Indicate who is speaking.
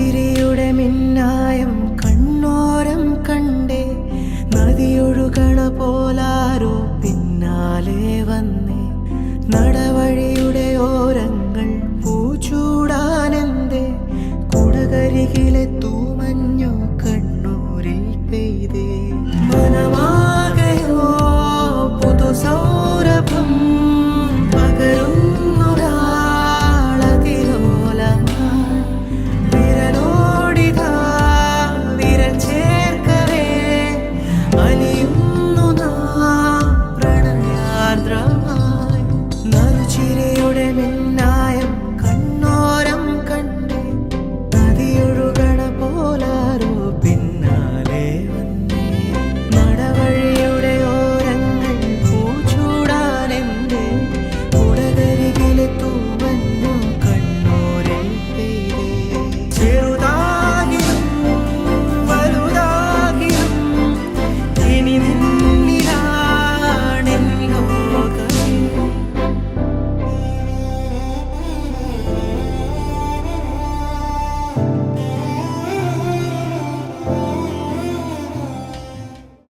Speaker 1: ചിരിയുടെ മിന്നായം കണ്ണോരം കണ്ടേ. നദിയൊഴുകണ പോലാരോ പിന്നാലെ വന്നേ. നടവഴിയുടെ ഓരങ്ങൾ പൂച്ചൂടാനെന്തേ. കുടകരികിലെ തൂമഞ്ഞോ കണ്ണൂരിൽ പെയ്തേ. മനമാകയോ പുതുസൗരഭം